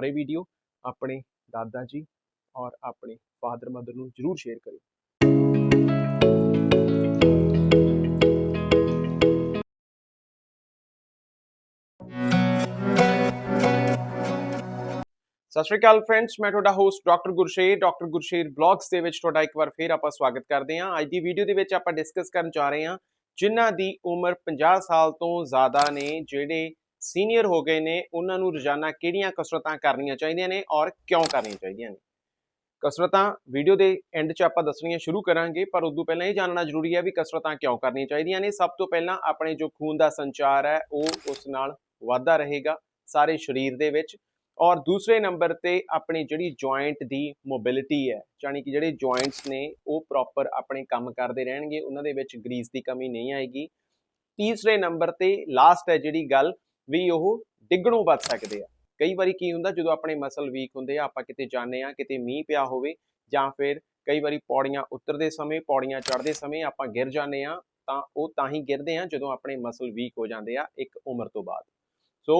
ਔਰ ਇਹ ਵੀਡੀਓ, ਆਪਣੇ ਦਾਦਾ ਜੀ ਔਰ ਆਪਣੇ ਫਾਦਰ ਮਦਰ ਨੂੰ ਜਰੂਰ ਸ਼ੇਅਰ ਕਰਿਓ। ਸਤਿ ਸ਼੍ਰੀ ਅਕਾਲ ਫਰੈਂਡਸ ਮੈਂ ਤੁਹਾਡਾ host doctor Gursher doctor Gursher blogs ਦੇ ਵਿੱਚ ਤੁਹਾਡਾ ਇੱਕ ਵਾਰ ਫੇਰ ਆਪਾਂ ਸਵਾਗਤ ਕਰਦੇ ਹਾਂ। ਅੱਜ ਦੀ ਵੀਡੀਓ ਦੇ ਵਿੱਚ ਆਪਾਂ ਡਿਸਕਸ ਕਰਨ ਜਾ ਰਹੇ ਹਾਂ ਜਿਨ੍ਹਾਂ ਦੀ ਉਮਰ 50 ਸਾਲ ਤੋਂ ਜ਼ਿਆਦਾ ਨੇ, ਜਿਹੜੇ ਸੀਨੀਅਰ ਹੋ ਗਏ ਨੇ, ਉਹਨਾਂ ਨੂੰ ਰੋਜ਼ਾਨਾ ਕਿਹੜੀਆਂ ਕਸਰਤਾਂ ਕਰਨੀਆਂ ਚਾਹੀਦੀਆਂ ਨੇ ਔਰ ਕਿਉਂ ਕਰਨੀਆਂ ਚਾਹੀਦੀਆਂ ਨੇ? ਕਸਰਤਾਂ ਵੀਡੀਓ ਦੇ ਐਂਡ 'ਚ ਆਪਾਂ ਦੱਸਣੀਆਂ ਸ਼ੁਰੂ ਕਰਾਂਗੇ, ਪਰ ਉਦੋਂ ਪਹਿਲਾਂ ਇਹ ਜਾਣਨਾ ਜ਼ਰੂਰੀ ਹੈ ਵੀ ਕਸਰਤਾਂ ਕਿਉਂ ਕਰਨੀਆਂ ਚਾਹੀਦੀਆਂ ਨੇ। ਸਭ ਤੋਂ ਪਹਿਲਾਂ ਆਪਣੇ ਜੋ ਖੂਨ ਦਾ ਸੰਚਾਰ ਹੈ, ਉਹ ਉਸ ਨਾਲ ਵਾਧਾ ਰਹੇਗਾ ਸਾਰੇ ਸਰੀਰ ਦੇ ਵਿੱਚ ਔਰ ਦੂਸਰੇ ਨੰਬਰ ਤੇ ਆਪਣੀ ਜਿਹੜੀ ਜੁਆਇੰਟ ਦੀ ਮੋਬਿਲਿਟੀ ਹੈ ਯਾਨੀ ਕਿ ਜਿਹੜੇ ਜੁਆਇੰਟਸ ਨੇ, ਉਹ ਪ੍ਰੋਪਰ ਆਪਣੇ ਕੰਮ ਕਰਦੇ ਰਹਿਣਗੇ, ਉਹਨਾਂ ਦੇ ਵਿੱਚ ਗਰੀਸ ਦੀ ਕਮੀ ਨਹੀਂ ਆਏਗੀ। ਤੀਸਰੇ ਨੰਬਰ ਤੇ ਲਾਸਟ ਹੈ ਜਿਹੜੀ ਗੱਲ ਵੀ ਉਹ ਡਿੱਗਣੋਂ ਬਚ ਸਕਦੇ ਆ। ਕਈ ਵਾਰੀ ਕੀ ਹੁੰਦਾ, ਜਦੋਂ ਆਪਣੇ ਮਸਲ ਵੀਕ ਹੁੰਦੇ ਆ, ਆਪਾਂ ਕਿਤੇ ਜਾਂਦੇ ਆ, ਕਿਤੇ ਮੀਂਹ ਪਿਆ ਹੋਵੇ ਜਾਂ ਫਿਰ ਕਈ ਵਾਰੀ ਪੌੜੀਆਂ ਉਤਰਦੇ ਸਮੇਂ, ਪੌੜੀਆਂ ਚੜ੍ਹਦੇ ਸਮੇਂ ਆਪਾਂ ਗਿਰ ਜਾਂਦੇ ਆ, ਤਾਂ ਉਹ ਤਾਂ ਹੀ ਗਿਰਦੇ ਆ ਜਦੋਂ ਆਪਣੇ ਮਸਲ ਵੀਕ ਹੋ ਜਾਂਦੇ ਆ ਇੱਕ ਉਮਰ ਤੋਂ ਬਾਅਦ। ਸੋ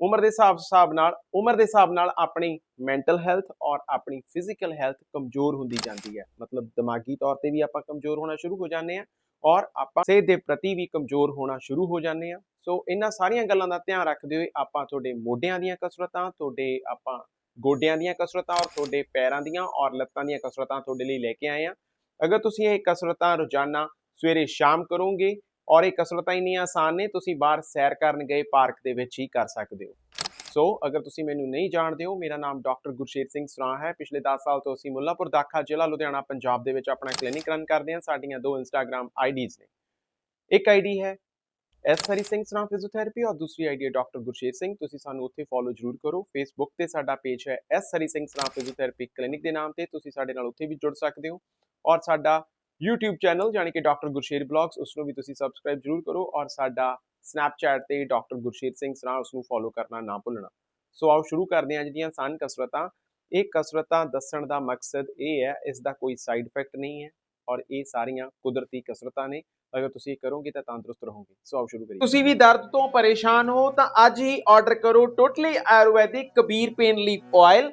ਉਮਰ ਦੇ ਹਿਸਾਬ ਹਿਸਾਬ ਨਾਲ, ਉਮਰ ਦੇ ਹਿਸਾਬ ਨਾਲ ਆਪਣੀ ਮੈਂਟਲ ਹੈਲਥ ਔਰ ਆਪਣੀ ਫਿਜ਼ੀਕਲ ਹੈਲਥ ਕਮਜ਼ੋਰ ਹੁੰਦੀ ਜਾਂਦੀ ਹੈ। ਮਤਲਬ ਦਿਮਾਗੀ ਤੌਰ ਤੇ ਵੀ ਆਪਾਂ ਕਮਜ਼ੋਰ ਹੋਣਾ ਸ਼ੁਰੂ ਹੋ ਜਾਂਦੇ ਆ ਔਰ ਆਪਾਂ ਸਿਹਤ ਦੇ ਪ੍ਰਤੀ ਵੀ ਕਮਜ਼ੋਰ ਹੋਣਾ ਸ਼ੁਰੂ ਹੋ ਜਾਂਦੇ ਆ ਸੋ ਇਹਨਾਂ ਸਾਰੀਆਂ ਗੱਲਾਂ ਦਾ ਧਿਆਨ ਰੱਖਦੇ ਹੋਏ ਆਪਾਂ ਤੁਹਾਡੇ ਮੋਢਿਆਂ ਦੀਆਂ ਕਸਰਤਾਂ, ਤੁਹਾਡੇ ਆਪਾਂ ਗੋਡਿਆਂ ਦੀਆਂ ਕਸਰਤਾਂ ਔਰ ਤੁਹਾਡੇ ਪੈਰਾਂ ਦੀਆਂ ਔਰ ਲੱਤਾਂ ਦੀਆਂ ਕਸਰਤਾਂ ਤੁਹਾਡੇ ਲਈ ਲੈ ਕੇ ਆਏ ਆ ਅਗਰ ਤੁਸੀਂ ਇਹ ਕਸਰਤਾਂ ਰੋਜ਼ਾਨਾ ਸਵੇਰੇ ਸ਼ਾਮ ਕਰੋਗੇ ਔਰ ਇਹ ਕਸਰਤਾਂ ਇੰਨੀਆਂ ਆਸਾਨ ਨੇ, ਤੁਸੀਂ ਬਾਹਰ ਸੈਰ ਕਰਨ ਗਏ, ਪਾਰਕ ਦੇ ਵਿੱਚ ਹੀ ਕਰ ਸਕਦੇ ਹੋ। ਸੋ ਅਗਰ ਤੁਸੀਂ ਮੈਨੂੰ ਨਹੀਂ ਜਾਣਦੇ ਹੋ, ਮੇਰਾ ਨਾਮ ਡਾਕਟਰ ਗੁਰਸ਼ੇਰ ਸਿੰਘ ਸਰਾਂ ਹੈ। ਪਿਛਲੇ 10 ਸਾਲ ਤੋਂ ਅਸੀਂ ਮੁੱਲਾਪੁਰ ਦਾਖਾ ਜ਼ਿਲ੍ਹਾ ਲੁਧਿਆਣਾ, ਪੰਜਾਬ ਦੇ ਵਿੱਚ ਆਪਣਾ ਕਲੀਨਿਕ ਰਨ ਕਰਦੇ ਹਾਂ। ਸਾਡੀਆਂ ਦੋ ਇੰਸਟਾਗ੍ਰam ਆਈਡੀਜ਼ ਨੇ। ਇੱਕ ਆਈਡੀ ਹੈ ਐਸ ਹਰੀ ਸਿੰਘ ਸਰਾਂ ਫਿਜ਼ੀਓਥੈਰੇਪੀ ਔਰ ਦੂਸਰੀ ਆਈਡੀ ਹੈ ਡਾਕਟਰ ਗੁਰਸ਼ੇਰ ਸਿੰਘ। ਤੁਸੀਂ ਸਾਨੂੰ ਉੱਥੇ ਫੋਲੋ ਜ਼ਰੂਰ ਕਰੋ। ਫੇਸਬੁੱਕ ਤੇ ਸਾਡਾ ਪੇਜ ਹੈ ਐਸ ਹਰੀ ਸਿੰਘ ਸਰਾਂ ਫਿਜ਼ੀਓਥੈਰੇਪੀ ਕਲੀਨਿਕ ਦੇ ਨਾਮ ਤੇ। ਤੁਸੀਂ ਸਾਡੇ ਨਾਲ ਉੱਥੇ ਵੀ ਜੁੜ ਸਕਦੇ ਹੋ। ਔਰ ਸਾਡਾ YouTube ਚੈਨਲ ਯਾਨੀ ਕਿ ਡਾਕਟਰ ਗੁਰਸ਼ੇਰ ਬਲੌਗਸ ਉਸ ਨੂੰ ਵੀ ਤੁਸੀਂ ਸਬਸਕ੍ਰਾਈਬ ਜ਼ਰੂਰ ਕਰੋ। ਔਰ ਸਾਡਾ ਸਨੈਪਚੈਟ ਤੇ ਡਾਕਟਰ ਗੁਰਸ਼ੇਰ ਸਿੰਘ ਸਰਾਂ ਉਸ ਨੂੰ ਫੋਲੋ ਕਰਨਾ ਨਾ ਭੁੱਲਣਾ। ਸੋ ਆਓ ਸ਼ੁਰੂ ਕਰਦੇ ਹਾਂ ਜਿਹੜੀਆਂ ਆਸਾਨ ਕਸਰਤਾਂ। ਇਹ ਕਸਰਤਾਂ ਦੱਸਣ ਦਾ ਮਕਸਦ ਇਹ ਹੈ, ਇਸ ਦਾ ਕੋਈ ਸਾਈਡ ਇਫੈਕਟ ਨਹੀਂ ਹੈ ਔਰ ਇਹ ਸਾਰੀਆਂ ਕੁਦਰਤੀ ਕਸਰਤਾਂ ਨੇ। ਅਗਰ ਤੁਸੀਂ ਇਹ ਕਰੋਗੇ ਤਾਂ ਤੰਦਰੁਸਤ ਰਹੋਗੇ। ਸੋ ਆਓ ਸ਼ੁਰੂ ਕਰੀਏ। ਤੁਸੀਂ ਵੀ ਦਰਦ ਤੋਂ ਪਰੇਸ਼ਾਨ ਹੋ ਤਾਂ ਅੱਜ ਹੀ ਆਰਡਰ ਕਰੋ totally Ayurvedic Kabir pain leaf oil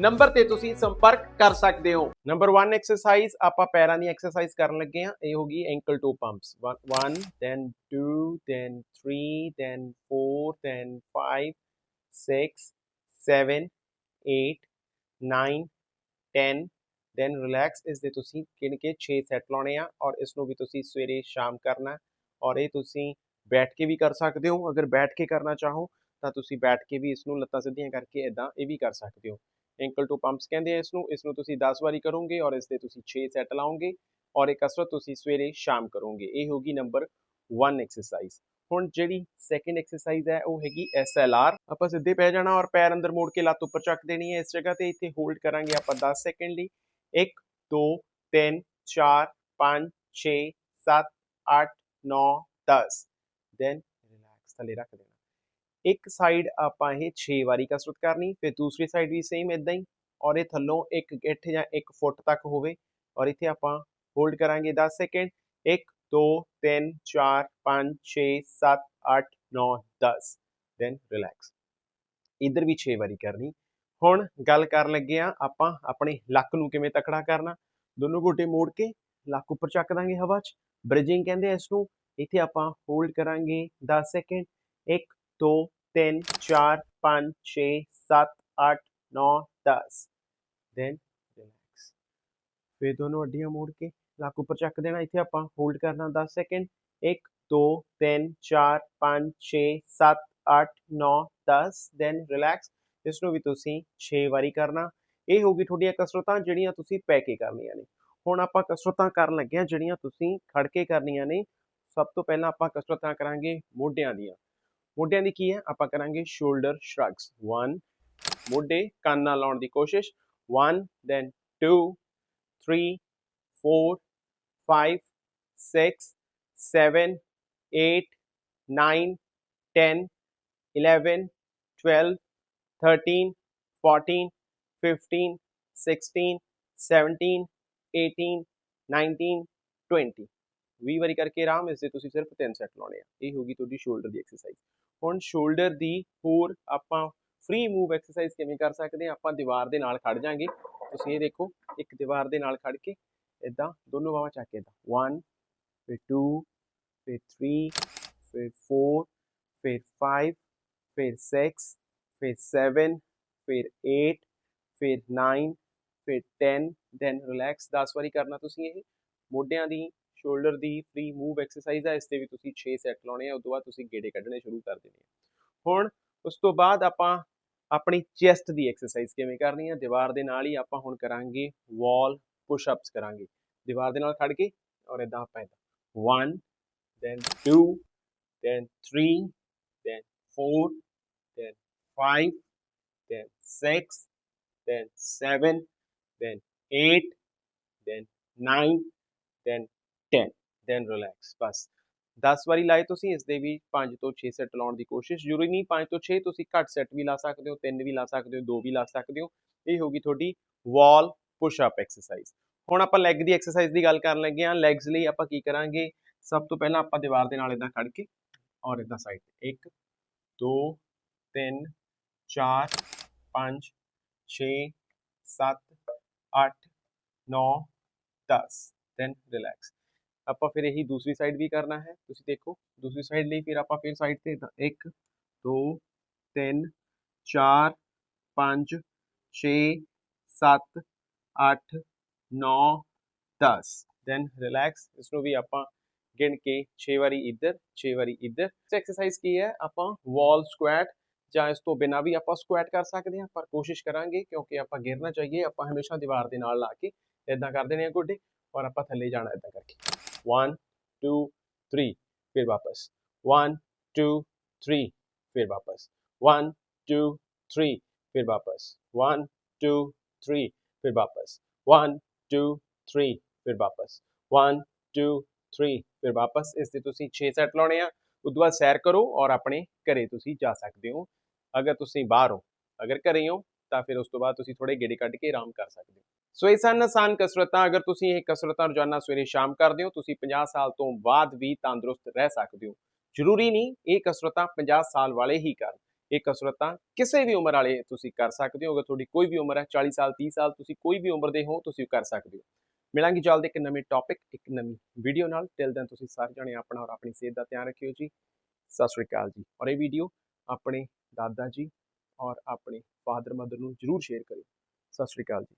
number ਤੇ ਤੁਸੀਂ ਸੰਪਰਕ ਕਰ ਸਕਦੇ ਹੋ। ਨੰਬਰ 1 ਐਕਸਰਸਾਈਜ਼ ਆਪਾਂ ਪੈਰਾਂ ਦੀ ਐਕਸਰਸਾਈਜ਼ ਕਰਨ ਲੱਗੇ ਹਾਂ। ਇਹ ਹੋਗੀ ankle to pumps 1 then 2 then 3 then 4 then 5 6 7 8 9 10 then relax ਇਸ ਦੇ ਤੁਸੀਂ ਗਿਣ ਕੇ 6 ਸੈੱਟ ਲਾਉਣੇ ਆ ਔਰ ਇਸ ਨੂੰ ਵੀ ਤੁਸੀਂ ਸਵੇਰੇ ਸ਼ਾਮ ਕਰਨਾ ਔਰ ਇਹ ਤੁਸੀਂ ਬੈਠ ਕੇ ਵੀ ਕਰ ਸਕਦੇ ਹੋ। ਅਗਰ ਬੈਠ ਕੇ ਕਰਨਾ ਚਾਹੋ ਤਾਂ ਤੁਸੀਂ ਬੈਠ ਕੇ ਵੀ ਇਸ ਨੂੰ ਲੱਤਾਂ ਸਿੱਧੀਆਂ ਕਰਕੇ ਇਦਾਂ ਇਹ ਵੀ ਕਰ ਸਕਦੇ ਹੋ। ਐਂਕਲ ਟੂ ਪੰਪਸ ਕਹਿੰਦੇ ਆ ਇਸ ਨੂੰ ਇਸ ਨੂੰ ਤੁਸੀਂ 10 ਵਾਰੀ ਕਰੋਗੇ ਔਰ ਇਸ ਦੇ ਤੁਸੀਂ 6 ਸੈੱਟ ਲਾਓਗੇ ਔਰ ਇਹ ਕਸਰਤ ਤੁਸੀਂ ਸਵੇਰੇ ਸ਼ਾਮ ਕਰੋਗੇ। ਇਹ ਹੋਗੀ ਨੰਬਰ 1 ਐਕਸਰਸਾਈਜ਼ ਹੁਣ ਜਿਹੜੀ ਸੈਕੰਡ ਐਕਸਰਸਾਈਜ਼ ਹੈ, ਉਹ ਹੈਗੀ SLR ਆਪਾਂ ਸਿੱਧੇ ਪੈ ਜਾਣਾ ਔਰ ਪੈਰ ਅੰਦਰ ਮੋੜ ਕੇ ਲੱਤ ਉੱਪਰ ਚੱਕ ਦੇਣੀ ਹੈ ਇਸ ਜਗ੍ਹਾ ਤੇ। ਇੱਥੇ ਹੋਲਡ ਕਰਾਂਗੇ ਆਪਾਂ 10 ਸੈਕਿੰਡ ਲਈ। 1 2 3 4 5 6 7 8 9 10 ਦੈਨ ਰਿਲੈਕਸ ਥੱਲੇ ਰੱਖ ਦੇਣਾ। ਇੱਕ ਸਾਈਡ ਆਪਾਂ ਇਹ 6 ਵਾਰੀ ਕਸਰਤ ਕਰਨੀ, ਫਿਰ ਦੂਸਰੀ ਸਾਈਡ ਵੀ ਸੇਮ ਇਦਾਂ ਹੀ, ਔਰ ਇਹ ਥੱਲੋਂ ਇੱਕ ਗਿੱਠ ਜਾਂ 1 ਫੁੱਟ ਤੱਕ ਹੋਵੇ, ਔਰ ਇੱਥੇ ਆਪਾਂ ਹੋਲਡ ਕਰਾਂਗੇ 10 ਸੈਕਿੰਡ 1 2 3 4 5 6 7 8 9 10 ਦੈਨ ਰਿਲੈਕਸ ਇਧਰ ਵੀ 6 ਵਾਰੀ ਕਰਨੀ। ਹੁਣ ਗੱਲ ਕਰਨ ਲੱਗੇ ਆ ਆਪਾਂ ਆਪਣੇ ਲੱਕ ਨੂੰ ਕਿਵੇਂ ਤਕੜਾ ਕਰਨਾ। ਦੋਨੋਂ ਗੋਡੇ ਮੋੜ ਕੇ ਲੱਕ ਉੱਪਰ ਚੱਕ ਦਾਂਗੇ ਹਵਾ 'ਚ। ਬ੍ਰਿਜਿੰਗ ਕਹਿੰਦੇ ਆ ਇਸ ਨੂੰ ਇੱਥੇ ਆਪਾਂ ਹੋਲਡ ਕਰਾਂਗੇ 10 ਸੈਕਿੰਡ 1 2 3 4 5 6 7 8 9 10 ਦੈਨ ਰਿਲੈਕਸ ਫਿਰ ਦੋਨੋਂ ਅੱਡੀਆਂ ਮੋੜ ਕੇ ਲੱਕ ਉੱਪਰ ਚੱਕ ਦੇਣਾ। ਇੱਥੇ ਆਪਾਂ ਹੋਲਡ ਕਰਨਾ 10 ਸੈਕਿੰਡ 1 2 3 4 5 6 7 8 9 10 ਦੈਨ ਰਿਲੈਕਸ ਇਸ ਨੂੰ ਵੀ ਤੁਸੀਂ 6 ਵਾਰੀ ਕਰਨਾ। ਇਹ ਹੋਗੀ ਤੁਹਾਡੀਆਂ ਕਸਰਤਾਂ ਜਿਹੜੀਆਂ ਤੁਸੀਂ ਪੈ ਕੇ ਕਰਨੀਆਂ ਨੇ। ਹੁਣ ਆਪਾਂ ਕਸਰਤਾਂ ਕਰਨ ਲੱਗੇ ਹਾਂ, ਜਿਹੜੀਆਂ ਤੁਸੀਂ ਖੜ ਕੇ ਕਰਨੀਆਂ ਨੇ। ਸਭ ਤੋਂ ਪਹਿਲਾਂ ਆਪਾਂ ਕਸਰਤਾਂ ਕਰਾਂਗੇ ਮੋਢਿਆਂ ਦੀਆਂ। ਮੋਢਿਆਂ ਦੀ ਕੀ ਹੈ ਆਪਾਂ ਕਰਾਂਗੇ ਸ਼ੋਲਡਰ ਸ਼ਰਗਸ 1 ਮੋਢੇ ਕੰਨ ਨਾਲ ਲਾਉਣ ਦੀ ਕੋਸ਼ਿਸ਼ 1 then 2 3 4 5 6 7 8 9 10 11 12 13 14 15 16 17 18 19 20 20 ਵਾਰੀ ਕਰਕੇ ਆਰਾਮ ਇਸ ਦੇ ਤੁਸੀਂ ਸਿਰਫ ਤਿੰਨ ਸੈੱਟ ਲਾਉਣੇ ਆ ਇਹ ਹੋਗੀ ਤੁਹਾਡੀ ਸ਼ੋਲਡਰ ਦੀ ਐਕਸਰਸਾਈਜ਼ ਹੁਣ ਸ਼ੋਲਡਰ ਦੀ ਹੋਰ ਆਪਾਂ ਫ੍ਰੀ ਮੂਵ ਐਕਸਰਸਾਈਜ਼ ਕਿਵੇਂ ਕਰ ਸਕਦੇ ਆ ਆਪਾਂ ਦੀਵਾਰ ਦੇ ਨਾਲ ਖੜ ਜਾਾਂਗੇ ਤੁਸੀਂ ਇਹ ਦੇਖੋ, ਇੱਕ ਦੀਵਾਰ ਦੇ ਨਾਲ ਖੜ ਕੇ ਇਦਾਂ ਦੋਨੋਂ ਬਾਹਾਂ ਚੱਕ ਕੇ ਇਦਾਂ 1 ਫਿਰ 2 ਫਿਰ 3 ਫਿਰ 4 ਫਿਰ 5 ਫਿਰ 6 ਫਿਰ 7 ਫਿਰ 8 ਫਿਰ 9 ਫਿਰ 10 ਦੈਨ ਰਿਲੈਕਸ 10 ਵਾਰੀ ਕਰਨਾ ਤੁਸੀਂ ਇਹ। ਮੋਢਿਆਂ ਦੀ ਸ਼ੋਲਡਰ ਦੀ ਫ੍ਰੀ ਮੂਵ ਐਕਸਰਸਾਈਜ਼ ਹੈ ਇਸ ਤੇ ਵੀ ਤੁਸੀਂ 6 ਸੈੱਟ ਲਾਉਣੇ ਆ, ਉਸ ਤੋਂ ਬਾਅਦ ਤੁਸੀਂ ਗੇੜੇ ਕੱਢਣੇ ਸ਼ੁਰੂ ਕਰ ਦੇਣੇ ਆ। ਹੁਣ ਉਸ ਤੋਂ ਬਾਅਦ ਆਪਾਂ ਆਪਣੀ ਚੈਸਟ ਦੀ ਐਕਸਰਸਾਈਜ਼ ਕਿਵੇਂ ਕਰਨੀ ਹੈ ਦੀਵਾਰ ਦੇ ਨਾਲ ਹੀ ਆਪਾਂ ਹੁਣ ਕਰਾਂਗੇ ਵਾਲ ਪੁਸ਼ ਅਪਸ ਕਰਾਂਗੇ। ਦੀਵਾਰ ਦੇ ਨਾਲ ਖੜ ਕੇ ਔਰ ਇਦਾਂ ਆਪਾਂ ਇਦਾਂ 1 then 2 then 3 then 4 then 5 then 6 then 7 then 8 then 9 then 10 then relax ਬਸ। 10 ਵਾਰੀ ਲਾਏ ਤੁਸੀਂ, ਇਸ ਦੇ ਵੀ 5 ਤੋਂ 6 ਸੈੱਟ ਲਾਉਣ ਦੀ ਕੋਸ਼ਿਸ਼। ਜ਼ਰੂਰੀ ਨਹੀਂ 5 ਤੋਂ 6 ਤੁਸੀਂ ਘੱਟ ਸੈੱਟ ਵੀ ਲਾ ਸਕਦੇ ਹੋ 3 ਵੀ ਲਾ ਸਕਦੇ ਹੋ 2 ਵੀ ਲਾ ਸਕਦੇ ਹੋ। ਇਹ ਹੋਗੀ ਤੁਹਾਡੀ ਵਾਲ ਪੁਸ਼ ਅਪ ਐਕਸਰਸਾਈਜ਼ ਹੁਣ ਆਪਾਂ ਲੈਗ ਦੀ ਐਕਸਰਸਾਈਜ਼ ਦੀ ਗੱਲ ਕਰਨ ਲੱਗੇ ਹਾਂ। ਲੈਗਸ ਲਈ ਆਪਾਂ ਕੀ ਕਰਾਂਗੇ? ਸਭ ਤੋਂ ਪਹਿਲਾਂ ਆਪਾਂ ਦੀਵਾਰ ਦੇ ਨਾਲ ਇਦਾਂ ਖੜ ਕੇ ਔਰ ਇਦਾਂ ਸਾਈਡ ਤੇ 1 2 3 4 5 6 7 8 9 10 ਦੈਨ ਰਿਲੈਕਸ ਆਪਾਂ ਫਿਰ ਇਹੀ ਦੂਸਰੀ ਸਾਈਡ ਵੀ ਕਰਨਾ ਹੈ ਤੁਸੀਂ ਦੇਖੋ ਦੂਸਰੀ ਸਾਈਡ ਲਈ ਫਿਰ ਆਪਾਂ ਫਿਰ ਸਾਈਡ ਤੇ 1 2 3 4 5 6 7 8 9 10 ਦੈਨ ਰਿਲੈਕਸ ਇਸ ਨੂੰ ਵੀ ਆਪਾਂ ਗਿਣ ਕੇ 6 ਵਾਰੀ ਇੱਧਰ 6 ਵਾਰੀ ਇੱਧਰ ਐਕਸਰਸਾਈਜ਼ ਕੀ ਹੈ ਆਪਾਂ ਵਾਲ ਸਕੁਐਟ ਜਾਂ ਇਸ ਤੋਂ ਬਿਨਾ ਵੀ ਆਪਾਂ ਸਕੁਐਟ ਕਰ ਸਕਦੇ ਹਾਂ ਪਰ ਕੋਸ਼ਿਸ਼ ਕਰਾਂਗੇ ਕਿਉਂਕਿ ਆਪਾਂ ਗਿਰਨਾ ਚਾਹੀਏ ਆਪਾਂ ਹਮੇਸ਼ਾ ਦੀਵਾਰ ਦੇ ਨਾਲ ਲਾ ਕੇ ਇਦਾਂ ਕਰ ਦੇਣੇ ਆ ਗੋਡੇ ਔਰ ਆਪਾਂ ਥੱਲੇ ਜਾਣਾ ਇਦਾਂ ਕਰਕੇ 1 2 3 ਫਿਰ ਵਾਪਸ। 1 2 3 ਫਿਰ ਵਾਪਸ। 1 2 3 ਫਿਰ ਵਾਪਸ। 1 2 3 ਫਿਰ ਵਾਪਸ। 1 2 3 ਫਿਰ ਵਾਪਸ। 1 2 3 ਫਿਰ ਵਾਪਸ। ਇਸ 'ਤੇ ਤੁਸੀਂ 6 ਸੈੱਟ ਲਾਉਣੇ ਆ। ਉਸ ਤੋਂ ਬਾਅਦ ਸੈਰ ਕਰੋ ਔਰ ਆਪਣੇ ਘਰੇ ਤੁਸੀਂ ਜਾ ਸਕਦੇ ਹੋ। ਅਗਰ ਤੁਸੀਂ ਬਾਹਰ ਹੋ, ਅਗਰ ਘਰੇ ਹੋ ਤਾਂ ਫਿਰ ਉਸ ਤੋਂ ਬਾਅਦ ਤੁਸੀਂ ਥੋੜੇ ਗੇੜੇ ਕੱਢ ਕੇ ਆਰਾਮ ਕਰ ਸਕਦੇ ਹੋ। ਸੋ ਇਹ ਸਨ ਆਸਾਨ ਕਸਰਤਾਂ। ਅਗਰ ਤੁਸੀਂ ਇਹ ਕਸਰਤਾਂ ਰੋਜ਼ਾਨਾ ਸਵੇਰੇ ਸ਼ਾਮ ਕਰਦੇ ਹੋ, ਤੁਸੀਂ 50 ਸਾਲ ਤੋਂ ਬਾਅਦ ਵੀ ਤੰਦਰੁਸਤ ਰਹਿ ਸਕਦੇ ਹੋ। ਜ਼ਰੂਰੀ ਨਹੀਂ ਇਹ ਕਸਰਤਾਂ 50 ਸਾਲ ਵਾਲੇ ਹੀ ਕਰਨ। ਇਹ ਕਸਰਤਾਂ ਕਿਸੇ ਵੀ ਉਮਰ ਵਾਲੇ ਤੁਸੀਂ ਕਰ ਸਕਦੇ ਹੋ। ਅਗਰ ਤੁਹਾਡੀ ਕੋਈ ਵੀ ਉਮਰ ਹੈ 40 ਸਾਲ 30 ਸਾਲ, ਤੁਸੀਂ ਕੋਈ ਵੀ ਉਮਰ ਦੇ ਹੋ, ਤੁਸੀਂ ਕਰ ਸਕਦੇ ਹੋ। ਮਿਲਾਂਗੇ ਜਲਦ ਇੱਕ ਨਵੇਂ ਟੌਪਿਕ ਇੱਕ ਨਵੀਂ ਵੀਡੀਓ ਨਾਲ। ਟਿਲ ਦੈਨ ਤੁਸੀਂ ਸਾਰੇ ਜਣੇ ਆਪਣਾ ਔਰ ਆਪਣੀ ਸਿਹਤ ਦਾ ਧਿਆਨ ਰੱਖਿਓ ਜੀ। ਸਤਿ ਸ਼੍ਰੀ ਅਕਾਲ ਜੀ। ਔਰ ਇਹ ਵੀਡੀਓ ਆਪਣੇ ਦਾਦਾ ਜੀ ਔਰ ਆਪਣੇ ਫਾਦਰ ਮਦਰ ਨੂੰ ਜਰੂਰ ਸ਼ੇਅਰ ਕਰਿਓ। ਸਤਿ ਸ਼੍ਰੀ ਅਕਾਲ ਜੀ।